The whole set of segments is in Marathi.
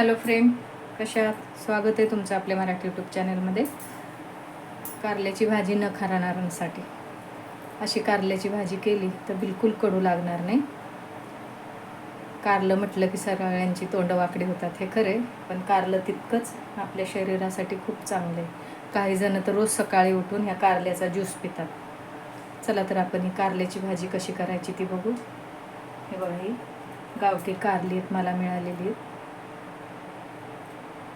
हॅलो फ्रेंड कशा स्वागत आहे तुमचं आपल्या मराठी यूट्यूब चॅनलमध्ये. कारल्याची भाजी न खाणाऱ्यांसाठी. अशी कारल्याची भाजी केली तर बिलकुल कडू लागणार नाही. कारलं म्हटलं की सगळ्यांची तोंड वाकडी होतात हे खरे पण कारलं तितकंच आपल्या शरीरासाठी खूप चांगलं आहे. काही जण तर रोज सकाळी उठून ह्या कारल्याचा ज्यूस पितात. चला तर आपण ही कारल्याची भाजी कशी करायची ती बघू. हे बघा ही गावठी कारली आहेत मला मिळालेली आहेत.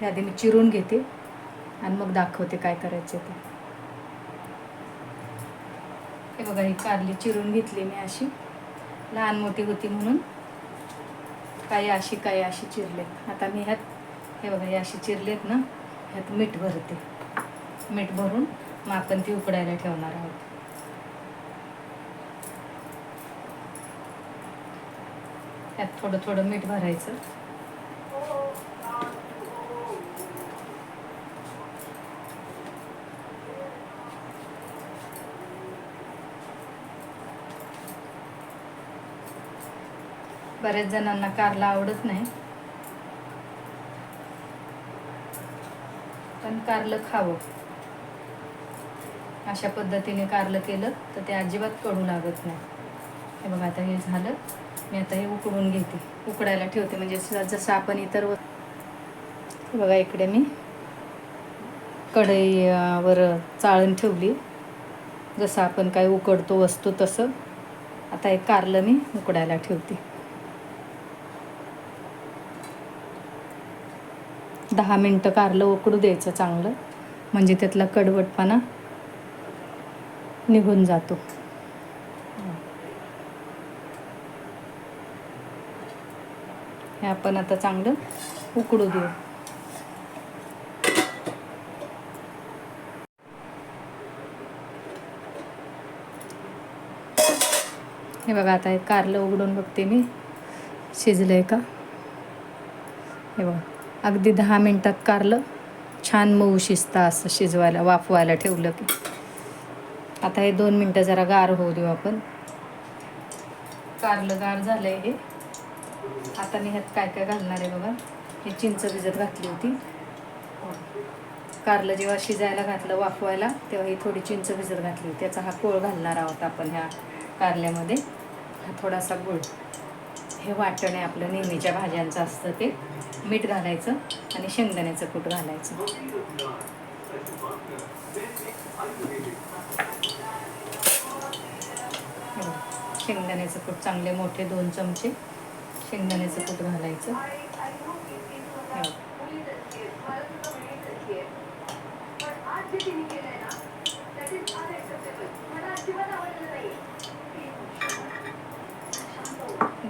हे आधी मी चिरून घेते आणि मग दाखवते काय करायचे ते. हे बघा ही कारली चिरून घेतली मी अशी. लहान मोठी होती म्हणून काही अशी काही अशी चिरले. आता मी ह्यात हे बघा हे अशी चिरलेत ना ह्यात मीठ भरते. मीठ भरून मग आपण ती उकडायला ठेवणार आहोत. ह्यात थोडं थोडं मीठ भरायचं. बऱ्याच जणांना कारला आवडत नाही. पण कारलं खावं. अशा पद्धतीने कारलं केलं तर ते अजिबात कडू लागत नाही. हे बघा आता हे झालं. मी आता हे उकडून घेते. उकडायला ठेवते म्हणजे जसं आपण इतर बघा इकडे मी कढईवर चाळण ठेवली. जसं आपण काय उकडतो वस्तू तसं. आता हे कारलं मी उकडायला ठेवते. दहा मिनटं कारलं उकडू द्यायचं चांगलं. म्हणजे त्यातला कडवटपणा निघून जातो. हे आपण आता चांगलं उकडू देऊ. हे बघा आता हे कारलं उघडून बघते मी. शिजलं आहे का? हे बघा. अगदी दहा मिनटात कारलं. छान मऊ शिजतं असं शिजवायला वाफवायला ठेवलं की. आता हे दोन मिनटं जरा गार होऊ देऊ आपण. कारलं गार झालं आहे हे. आता मी ह्यात काय काय घालणार आहे बघा. हे चिंच भिजत घातली होती. कारलं जेव्हा शिजायला घातलं वाफवायला तेव्हा ही थोडी चिंच भिजत घातली. त्याचा हा कोळ घालणार आहोत आपण ह्या कारल्यामध्ये. हा थोडासा गुळ. हे वाटण आहे आपलं नेहमीच्या भाज्यांचं असतं ते. मीठ घालायचं आणि शेंगदाण्याचं कूट घालायचं. शेंगदाण्याचं कूट चांगले मोठे दोन चमचे शेंगदाण्याचं कूट घालायचं हे बघा.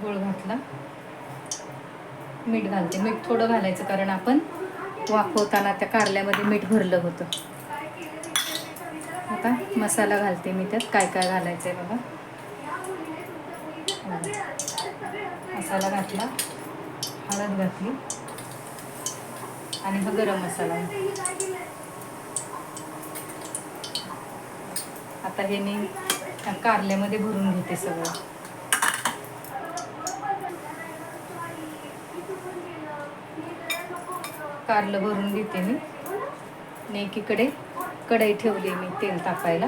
गुळ घातला. मीठ घालते. मीठ थोडं घालायचं कारण आपण वाफवताना त्या कारल्यामध्ये मीठ भरलं होतं. आता मसाला घालते मी त्यात. काय काय घालायचं आहे बघा. मसाला घातला. हळद घातली. आणि हा गरम मसाला. आता हे मी त्या कारल्यामध्ये भरून घेते सगळं. कारलं भरून घेते मी. आणि एकीकडे कढई ठेवली मी तेल तापायला.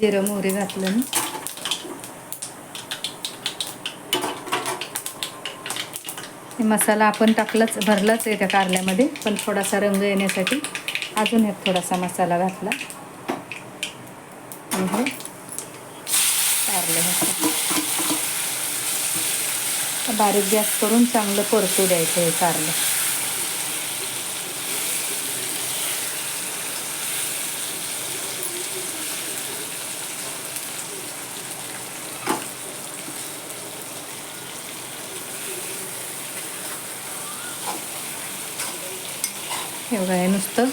जिरं मोहरी घातलं मी. हे मसाला आपण टाकलाच भरलाच आहे त्या कारल्यामध्ये पण थोडासा रंग येण्यासाठी अजून ह्यात थोडासा मसाला घातला. आणि हे कारलं बारीक गॅस करून चांगलं परतू द्यायचं हे कारलं. हे बघा हे नुसतं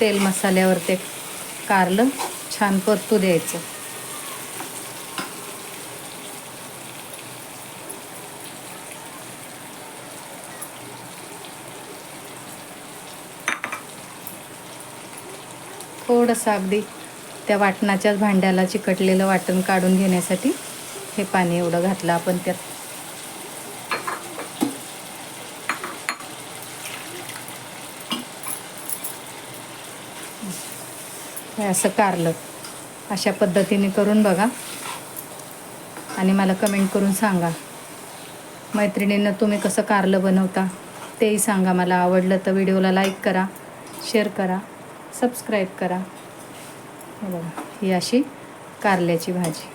तेल मसाल्यावर ते कारलं छान परतू द्यायचं. थोडंसं अगदी त्या वाटणाच्याच भांड्याला चिकटलेलं वाटण काढून घेण्यासाठी हे पाणी एवढं घातलं आपण त्यात. हे असं कारलं. अशा पद्धतीने करून बघा. आणि मला कमेंट करून सांगा. मैत्रिणींना तुम्ही कसं कारलं बनवता तेही सांगा मला. आवडलं तर व्हिडिओला लाईक करा शेअर करा सबस्क्राईब करा. हे बघा ही अशी कारल्याची भाजी.